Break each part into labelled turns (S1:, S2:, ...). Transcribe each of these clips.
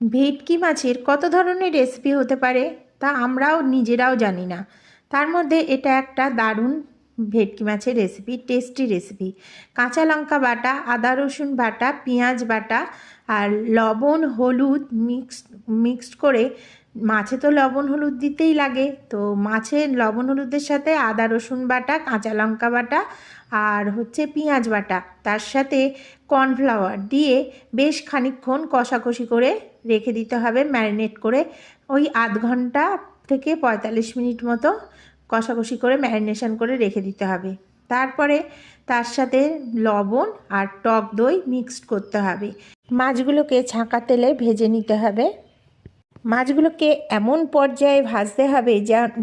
S1: ভেটকি মাছের কত ধরনের রেসিপি হতে পারে তা আমরাও নিজেরাও জানি না। তার মধ্যে এটা একটা দারুণ ভেটকি মাছের রেসিপি টেস্টি রেসিপি কাঁচা লঙ্কা বাটা, আদা রসুন বাটা, পেঁয়াজ বাটা আর লবণ, হলুদ মিক্স মিক্সড করে মাছে তো লবণ হলুদ দিতেই লাগে। তো মাছের লবণ হলুদের সাথে আদা, রসুন বাটা, কাঁচা লঙ্কা বাটা আর হচ্ছে পেঁয়াজ বাটা। তার সাথে কর্নফ্লাওয়ার দিয়ে বেশ খানিকক্ষণ কষাকষি করে রেখে দিতে হবে, ম্যারিনেট করে ওই আধ ঘণ্টা থেকে পঁয়তাল্লিশ মিনিট মতো কষাকষি করে ম্যারিনেশন করে রেখে দিতে হবে। তারপরে তার সাথে লবণ আর টক দই মিক্সড করতে হবে। মাছগুলোকে ছাঁকা তেলে ভেজে নিতে হবে। মাছগুলোকে এমন পর্যায়ে ভাজতে হবে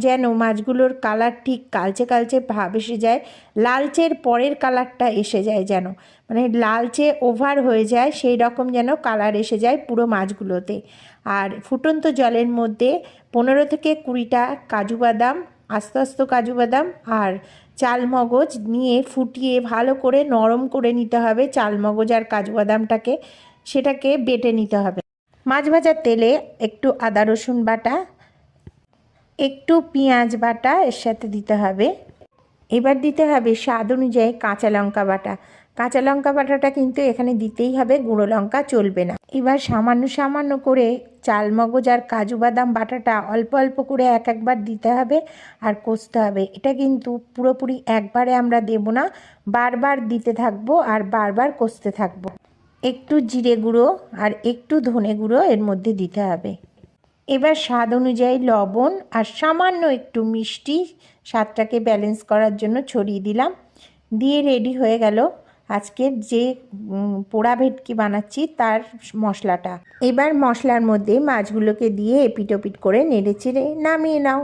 S1: যেন মাছগুলোর কালার ঠিক কালচে কালচে ভাব এসে যায়, লালচের পরের কালারটা এসে যায় যেন। মানে লালচে ওভার হয়ে যায়, সেই রকম যেন কালার এসে যায় পুরো মাছগুলোতে। আর ফুটন্ত জলের মধ্যে পনেরো থেকে কুড়িটা কাজু বাদাম, আস্তে আস্তে কাজু বাদাম আর চাল মগজ নিয়ে ফুটিয়ে ভালো করে নরম করে নিতে হবে চাল মগজ আর কাজু বাদামটাকে, সেটাকে বেটে নিতে হবে। মাছ ভাজার তেলে একটু আদা, রসুন বাটা, একটু পেঁয়াজ বাটা এর সাথে দিতে হবে। এবার দিতে হবে স্বাদ অনুযায়ী কাঁচা লঙ্কা বাটা। কাঁচা লঙ্কা বাটাটা কিন্তু এখানে দিতেই হবে, গুঁড়ো লঙ্কা চলবে না। এবার সামান্য সামান্য করে চাল, মগজ আর কাজু বাদাম বাটাটা অল্প অল্প করে এক, একবার দিতে হবে আর কষতে হবে। এটা কিন্তু পুরোপুরি একবারে আমরা দেব না, বারবার দিতে থাকব আর বারবার কষতে থাকব। একটু জিরে গুঁড়ো আর একটু ধনে গুঁড়ো এর মধ্যে দিতে হবে। এবার স্বাদ অনুযায়ী লবণ আর সামান্য একটু মিষ্টি স্বাদটাকে ব্যালেন্স করার জন্য ছড়িয়ে দিলাম। দিয়ে রেডি হয়ে গেল আজকের যে পোড়া ভেটকি বানাচ্ছি তার মশলাটা। এবার মশলার মধ্যে মাছগুলোকে দিয়ে এপিট ওপিট করে নেড়ে চেড়ে নামিয়ে নাও।